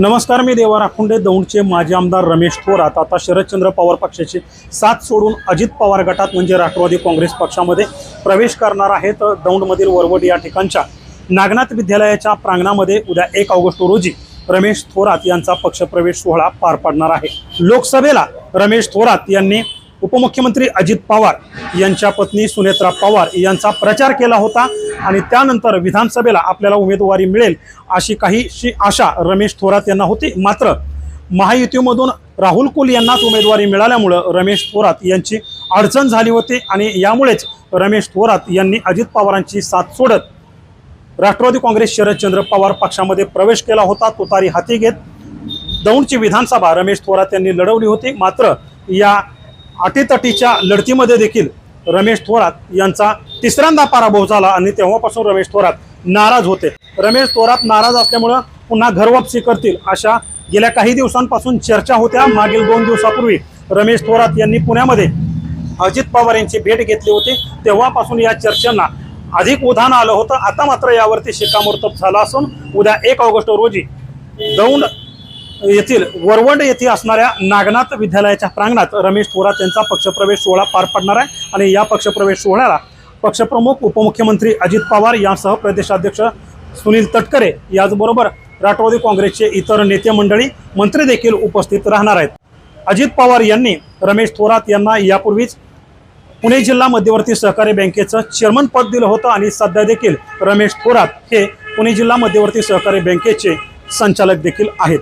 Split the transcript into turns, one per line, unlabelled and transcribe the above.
नमस्कार मी देवा राखुंडे दौंडचे माजी आमदार रमेश थोरात. आता शरदचंद्र पवार पक्षाचे साथ सोडून अजित पवार गटात म्हणजे राष्ट्रवादी काँग्रेस पक्षामध्ये प्रवेश करणार आहेत. दौंडमधील वरवड या ठिकाणच्या नागनाथ विद्यालयाच्या प्रांगणामध्ये उद्या एक ऑगस्ट रोजी रमेश थोरात यांचा पक्षप्रवेश सोहळा पार पाडणार आहे. लोकसभेला रमेश थोरात यांनी उपमुख्यमंत्री अजित पवार यांच्या पत्नी सुनेत्रा पवार यांचा प्रचार केला होता. आणि त्यानंतर विधानसभेला आपल्याला उमेदवारी मिळेल अशी काहीशी आशा रमेश थोरात यांना होती. मात्र महायुतीमधून राहुल कुल यांनाच उमेदवारी मिळाल्यामुळं रमेश थोरात यांची अडचण झाली होती आणि यामुळेच रमेश थोरात यांनी अजित पवारांची साथ सोडत राष्ट्रवादी काँग्रेस शरदचंद्र पवार पक्षामध्ये प्रवेश केला होता. तुतारी हाती घेत दौंडची विधानसभा रमेश थोरात यांनी लढवली होती. मात्र या अटीतटीच्या लढतीमध्ये देखील रमेश थोरात यांचा तिसऱ्यांदा पराभव झाला आणि तेव्हापासून रमेश थोरात नाराज होते. रमेश थोरात नाराज असल्यामुळं पुन्हा घरवापसी करतील अशा गेल्या काही दिवसांपासून चर्चा होत्या. मागील दोन दिवसापूर्वी रमेश थोरात यांनी पुण्यामध्ये अजित पवार यांची भेट घेतली होती. तेव्हापासून या चर्चांना अधिक उधाण आलं होतं. आता मात्र यावरती शिक्कामोर्तब झाला असून उद्या एक ऑगस्ट रोजी दौंड येथील वरवंड येथे असणाऱ्या नागनाथ विद्यालयाच्या प्रांगणात रमेश थोरात यांचा पक्षप्रवेश सोहळा पार पडणार आहे आणि या पक्षप्रवेश सोहळ्याला पक्षप्रमुख उपमुख्यमंत्री अजित पवार यांसह प्रदेशाध्यक्ष सुनील तटकरे याचबरोबर राष्ट्रवादी काँग्रेसचे इतर नेते मंडळी मंत्री देखील उपस्थित राहणार आहेत. अजित पवार यांनी रमेश थोरात यांना यापूर्वीच पुणे जिल्हा मध्यवर्ती सहकारी बँकेचं चेअरमन पद दिलं होतं आणि सध्या देखील रमेश थोरात हे पुणे जिल्हा मध्यवर्ती सहकारी बँकेचे संचालक देखील आहेत.